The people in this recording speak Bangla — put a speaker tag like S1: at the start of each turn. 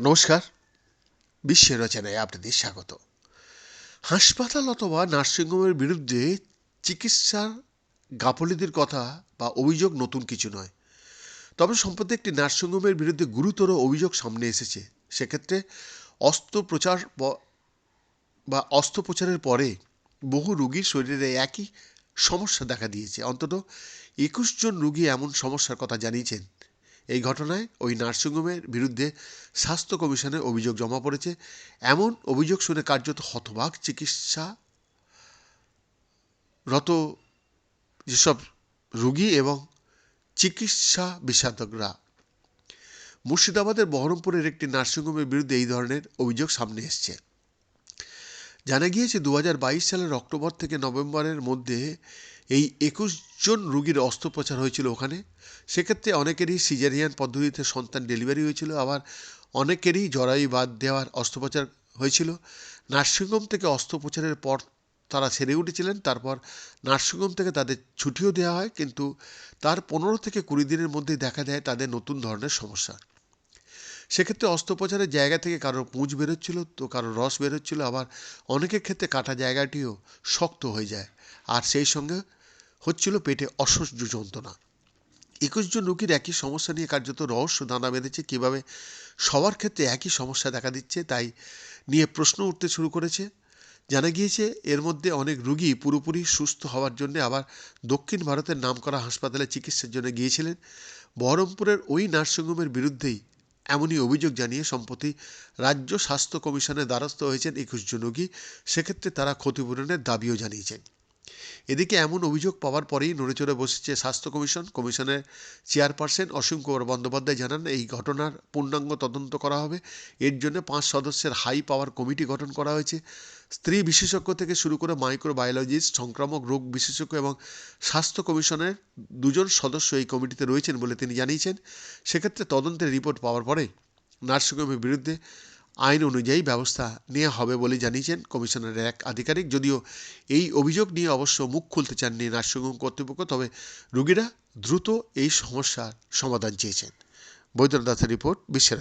S1: নমস্কার, বিশ্বের রচনায় আপনাদের স্বাগত। হাসপাতাল অথবা নার্সিংহোমের বিরুদ্ধে চিকিৎসার গাফলিদের কথা বা অভিযোগ নতুন কিছু নয়। তবে সম্প্রতি একটি নার্সিংহোমের বিরুদ্ধে গুরুতর অভিযোগ সামনে এসেছে। সেক্ষেত্রে অস্ত্রোপচার বা অস্ত্রোপচারের পরে বহু রোগীর শরীরে একই সমস্যা দেখা দিয়েছে। অন্তত একুশ জন রোগী এমন সমস্যার কথা জানিয়েছেন। এই ঘটনায় ওই নার্সিংহোমের বিরুদ্ধে স্বাস্থ্য কমিশনে অভিযোগ জমা পড়েছে। এমন অভিযোগ শুনে কার্যত হতবাক চিকিৎসা রত যেসব রোগী এবং চিকিৎসা বিশেষজ্ঞরা মুর্শিদাবাদের বহরমপুরের একটি নার্সিংহোমের বিরুদ্ধে এই ধরনের অভিযোগ সামনে এসছে। জানা গিয়েছে দু হাজার বাইশ সালের অক্টোবর থেকে নভেম্বরের মধ্যে এই একুশ জন রুগীর অস্ত্রোপচার হয়েছিল ওখানে। সেক্ষেত্রে অনেকেরই সিজারিয়ান পদ্ধতিতে সন্তান ডেলিভারি হয়েছিল, আবার অনেকেরই জরায়ু বাদ দেওয়ার অস্ত্রোপচার হয়েছিল। নার্সিংহোম থেকে অস্ত্রোপচারের পর তারা সেরে উঠেছিলেন, তারপর নার্সিংহোম থেকে তাদের ছুটিও দেওয়া হয়, কিন্তু তার পনেরো থেকে কুড়ি দিনের মধ্যে দেখা দেয় তাদের নতুন ধরনের সমস্যা। সেক্ষেত্রে অস্ত্রোপচারের জায়গা থেকে কারোর পুঁজ বেরোচ্ছিল তো কারোর রস বেরোচ্ছিল আবার অনেকের ক্ষেত্রে কাটা জায়গাটিও শক্ত হয়ে যায়। আর সেই সঙ্গে হচ্ছিল পেটে অসহ্য যন্ত্রণা। একুশ জন রোগীর একই সমস্যা নিয়ে কার্যত রহস্য দানা বেঁধেছে কীভাবে সবার ক্ষেত্রে একই সমস্যা দেখা দিচ্ছে, তাই নিয়ে প্রশ্ন উঠতে শুরু করেছে। জানা গিয়েছে, এর মধ্যে অনেক রুগী পুরোপুরি সুস্থ হওয়ার জন্য আবার দক্ষিণ ভারতের নামকরা হাসপাতালে চিকিৎসার জন্য গিয়েছিলেন। বহরমপুরের ওই নার্সিংহোমের বিরুদ্ধেই এমনই অভিযোগ জানিয়ে সম্প্রতি রাজ্য স্বাস্থ্য কমিশনের দ্বারস্থ হয়েছেন একুশ জন রোগী। সেক্ষেত্রে তারা ক্ষতিপূরণের দাবিও জানিয়েছেন। এদিকে এমন অভিযোগ পাওয়ার পরেই নড়েচড়ে বসেছে স্বাস্থ্য কমিশন। কমিশনের চেয়ারপারসন অসীম কুমার বন্দ্যোপাধ্যায় জানান, এই ঘটনার পূর্ণাঙ্গ তদন্ত করা হবে। এর জন্য পাঁচ সদস্যের হাই পাওয়ার কমিটি গঠন করা হয়েছে। স্ত্রী বিশেষজ্ঞ থেকে শুরু করে মাইক্রোবায়োলজিস্ট, সংক্রামক, রোগ বিশেষজ্ঞ এবং স্বাস্থ্য কমিশনের দুজন সদস্য এই কমিটিতে রয়েছেন বলে তিনি জানিয়েছেন। সেক্ষেত্রে তদন্তের রিপোর্ট পাওয়ার পরে নার্সিংহোমের বিরুদ্ধে আইন অনুযায়ী ব্যবস্থা নেওয়া হবে বলে জানিয়েছেন কমিশনারের এক আধিকারিক। যদিও এই অভিযোগ নিয়ে অবশ্য মুখ খুলতে চাননি নার্সিংহোম কর্তৃপক্ষ, তবে রুগীরা দ্রুত এই সমস্যার সমাধান চেয়েছেন। বৈদ্যনাথ দাসের রিপোর্ট, বিশ্বের